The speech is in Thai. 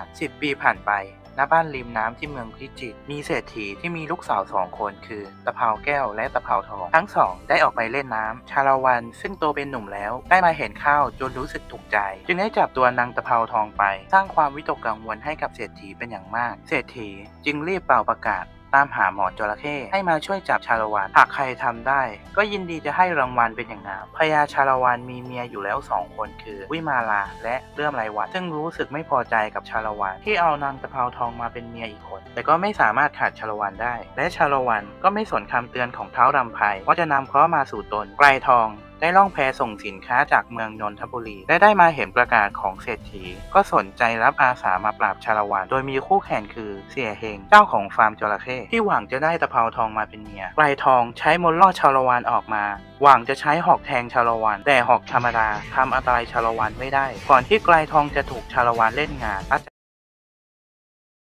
ากสิบปีผ่านไปณบ้านริมน้ำที่เมืองพิจิตรมีเศรษฐีที่มีลูกสาวสองคนคือตะเภาแก้วและตะเภาทอง ทั้งสอง ได้ออกไปเล่นน้ำชาละวันซึ่งโตเป็นหนุ่มแล้ว ได้มาเห็นข้าวจนรู้สึกถูกใจ จึงได้จับตัวนางตะเภาทองไป สร้างความวิตกกังวลให้กับเศรษฐีเป็นอย่างมาก เศรษฐีจึงรีบเป่าประกาศ ตามหาหมอจระเข้ให้มาช่วยจับชาละวันหากใครทำได้ ก็ยินดีจะให้รางวัลเป็นอย่างงามพญาชาละวันมีเมียอยู่แล้วสองคนคือ วิมาลาและเลื่อมไรวันซึ่งรู้สึกไม่พอใจกับชาละวันที่เอานางตะเภาทองมาเป็นเมียอีกคน แต่ก็ไม่สามารถขาดชาละวันได้ และชาละวันก็ไม่สนคำเตือนของเท้ารำไพว่าจะนำเคราะห์มาสู่ตนไกลทอง ได้ล่องแพส่งสินค้าจากเมืองนนทบุรี และได้มาเห็นประกาศของเศรษฐี ก็สนใจรับอาสามาปราบชาละวัน โดยมีคู่แข่งคือเสียเฮงเจ้าของฟาร์มจระเข้ที่หวังจะได้ตะเภาทองมาเป็นเมียไกรทองใช้มนล่อชาละวันออกมา หวังจะใช้หอกแทงชาละวัน แต่หอกธรรมดาทำอันตรายชาละวันไม่ได้ ก่อนที่ไกรทองจะถูกชาละวันเล่นงาน